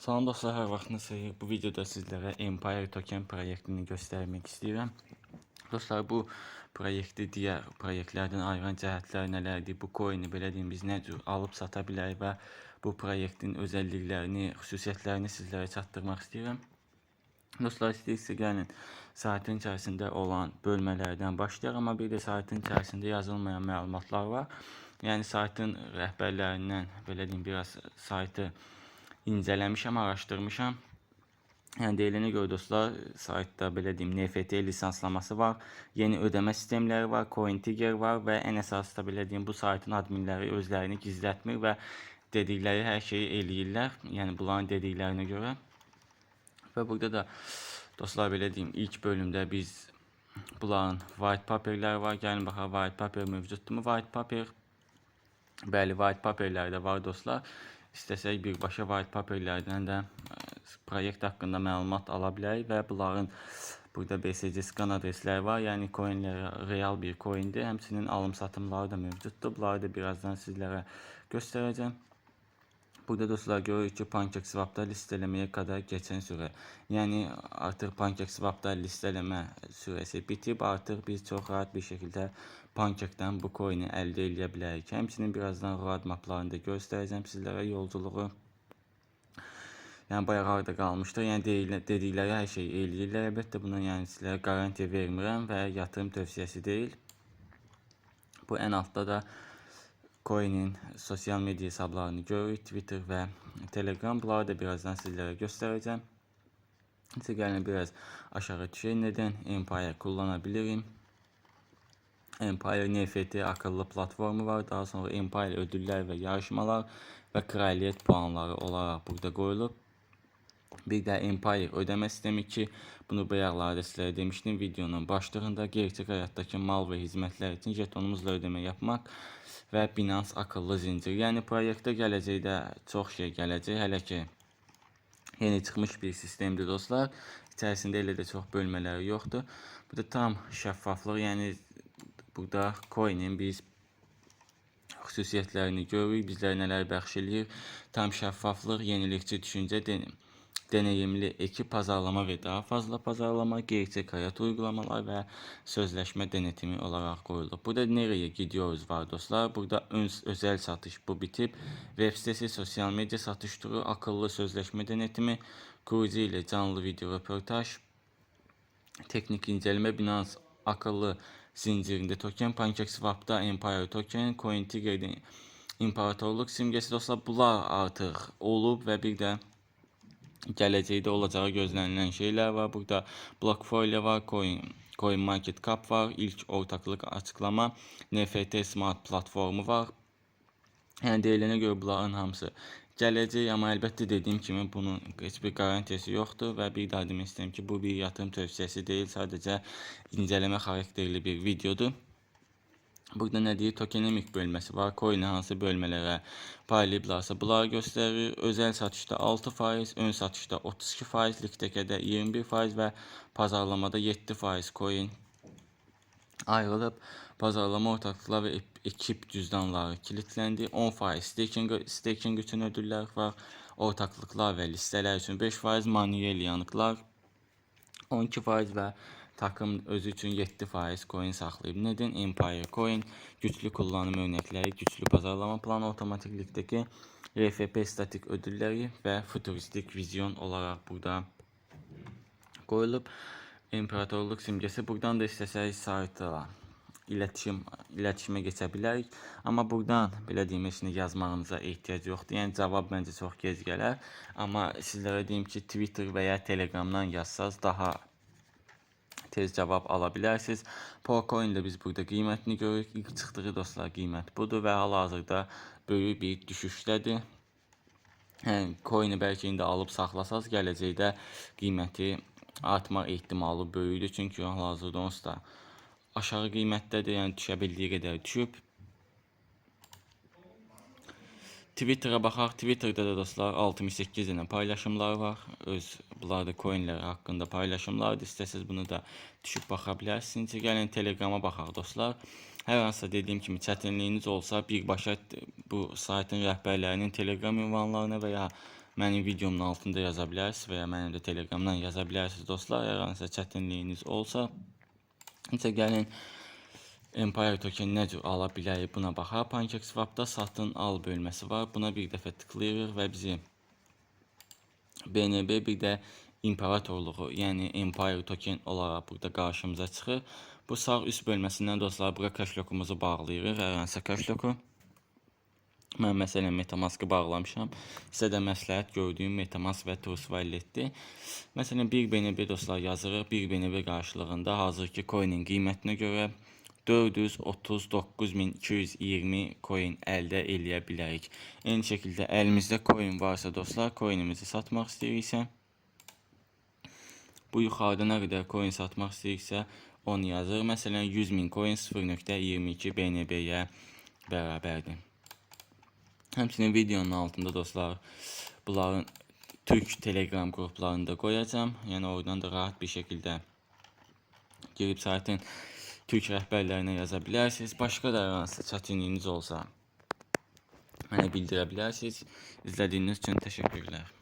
Salam dostlar, hər vaxtınız xeyir. Bu videoda sizlərə Empire Token proyektini göstərmək istəyirəm. Dostlar, bu proyekti digər proyektlərdən ayıran cəhətləri nələrdir? Bu coini belə deyim biz nə cür alıb sata bilərik və bu proyektin özəlliklərini, xüsusiyyətlərini sizlərə çatdırmaq istəyirəm. Dostlar istəyirsə gəlin saytın içərisində olan bölmələrdən başlayaq, amma bir də saytın içərisində yazılmayan məlumatlar var. Yəni saytın rəhbərlərindən belə deyim biraz saytı incələmişəm, araşdırmışam. Yəni deyilənə görə dostlar, saytda belə deyim NFT lisanslaması var, yeni ödəmə sistemləri var, CoinTiger var və ən əsası da belə deyim bu saytın adminləri özlərini gizlətmir və dedikləri hər şeyi eləyirlər. Yəni bunların dediklərinə görə. Və burada da dostlar belə deyim ilk bölümdə biz bunların white paperləri var. Gəlin baxaq white paper mövcuddumu? White paper Bəli, white paperlər də var dostlar. İstəsək birbaşa white paperlərdən də ə, proyekt haqqında məlumat ala bilərik və bunların burada BSC scan adresləri var. Yəni coinlər real bir coindir. Həmçinin alım satımları da mövcuddur. Bunları da birazdan sizlərə göstərəcəm. Burada dostlar görürük ki PancakeSwap'da listələməyə qədər keçən süre. Yəni artıq PancakeSwap'da listələmə sürəsi bitib. Artıq biz çox rahat bir şəkildə Pancake'dan bu coin'i əldə edə bilərik. Birazdan roadmaplarını da göstərəcəm sizlərə yolculuğu. Yəni bayaq harda qalmışdı. Yəni deyilə, dedikləri hər şeyi eləyirlər. Əlbəttə buna yəni sizlərə garantiya vermirəm və yatırım tövsiyəsi deyil. Bu ən altda da Coin'in sosial medya hesablarını görürük. Twitter və Telegram. Bunları da birazdan sizlərə göstərəcəm. İşte gəlin biraz aşağı düşək. Nədən Empire kullana bilirim? Empire NFT akıllı platformu var. Daha sonra Empire ödüllər və yarışmalar və kraliyyət puanları olaraq burada qoyulub. Bir də Empire ödəmə sistemi ki, bunu bayaqlarda sizlərə demişdim videonun başlığında gerçək həyatdakı mal və xidmətlər üçün jetonumuzla ödəmə yapmaq və Binance akıllı zincir. Yəni proyektə gələcəkdə çox şey gələcək. Hələ ki yeni çıxmış bir sistemdir dostlar. İçərisində elə də çox bölmələri yoxdur. Bu da tam şəffaflıq, yəni burada coin'in biz xüsusiyyətlərini görürük, bizlərə nələr bəxş eləyir. Tam şəffaflıq, yenilikçi düşüncə, den deneyimli ekip pazarlama ve daha fazla pazarlama, gerçek hayat uygulamalar ve sözleşme denetimi olarak koyuldu. Burada nereye gidiyoruz var dostlar. Burada ön, özel satış bu bitip web sitesi, sosyal medya satış turu, akıllı sözleşme denetimi, kurucu ile canlı video röportaj, teknik inceleme Binance akıllı zincirinde token, PancakeSwap'da Empire token, CoinTiger'de imparatorluk simgesi dostlar bunlar artıq olub və bir də gələcəkdə olacağı gözlənilən şeylər var. Burada Blockfolio var, Coin Coin Market Cap var, ilk ortaklıq açıqlama, NFT Smart platformu var. Yəni deyilənə görə bunların hamısı gələcək, amma əlbəttə dediyim kimi bunun heç bir garantiyası yoxdur və bir daha demək istəyirəm ki, bu bir yatırım tövsiyəsi deyil, sadəcə incələmə xarakterli bir videodur. Burada nə deyir? Tokenomik bölməsi var. Coin hansı bölmələrə paylayıblarsa bunları göstərir. Özəl satışda 6%, ön satışda 32%, likdəkədə 21% və pazarlamada 7% coin ayrılıb. Pazarlama ortaklıqlar və ekip cüzdanları kilitləndi. 10% staking, staking üçün ödüllər var. Ortaklıqlar və listələr üçün 5%, manuel yanıqlar 12% və takım özü üçün 7% coin saxlayıb. Nədən Empire Coin güclü kullanım örnəkləri, güclü pazarlama planı, otomatiklikdəki RFP statik ödülləri və futuristik vizyon olaraq burada qoyulub. İmperatorluq simgəsi buradan da istəsək sayta iletişim iletişime geçə bilərik. Amma buradan belə deyim, heç yazmağınıza ehtiyac yoxdur. Yəni cavab məncə çox gec gələr. Amma sizlərə deyim ki, Twitter və ya Telegramdan yazsaz daha tez cavab ala bilərsiniz. Pocoin də biz burada qiymətini görürük. İlk çıxdığı dostlar qiymət budur və hal-hazırda böyük bir düşüşdədir. Yəni coin'i bəlkə indi alıb saxlasaz, gələcəkdə qiyməti artmaq ehtimalı böyükdür. Çünki hal-hazırda onsuz da aşağı qiymətdədir, yəni düşə bildiyi qədər düşüb. Twitter'a baxaq. Twitter'da da dostlar 68 dənə paylaşımlar var. Öz bunlar da coinlər haqqında paylaşımlardır. İstəsəz bunu da düşüb baxa bilərsiniz. Gəlin Telegram'a baxaq dostlar. Hər hansısa dediyim kimi çətinliyiniz olsa birbaşa bu saytın rəhbərlərinin Telegram ünvanlarına və ya mənim videomun altında yaza bilərsiniz və ya mənim də Telegramdan yaza bilərsiniz dostlar. Əgər hansısa çətinliyiniz olsa, isə gəlin Empire token nə ala bilərik buna baxaq. PancakeSwap'da satın al bölməsi var. Buna bir dəfə tıklayırıq və bizi BNB bir də imperatorluğu, yəni Empire token olaraq burada qarşımıza çıxır. Bu sağ üst bölməsindən dostlar bura kaşlokumuzu bağlayırıq. Hər hansısa kaşloku. Mən məsələn MetaMask-ı bağlamışam. Sizə də məsləhət gördüyüm MetaMask və Trust Wallet-dir. Məsələn 1 BNB dostlar yazırıq. 1 BNB qarşılığında hazırki coin-in qiymətinə görə 439.220 coin əldə eləyə bilərik. Eyni şəkildə əlimizdə coin varsa dostlar, coinimizi satmaq istəyiriksə, bu yuxarıda nə qədər coin satmaq istəyiriksə, onu yazır. Məsələn 100.000 coin 0.22 BNB-yə bərabərdir. Həmçinin videonun altında dostlar bunların Türk Telegram qruplarını da qoyacağam. Yəni oradan da rahat bir şəkildə girib saytın Türk rəhbərlərinə yaza bilərsiniz. Başqa da hər hansı çətinliyiniz olsa mənə bildirə bilərsiniz. İzlədiyiniz üçün təşəkkürlər.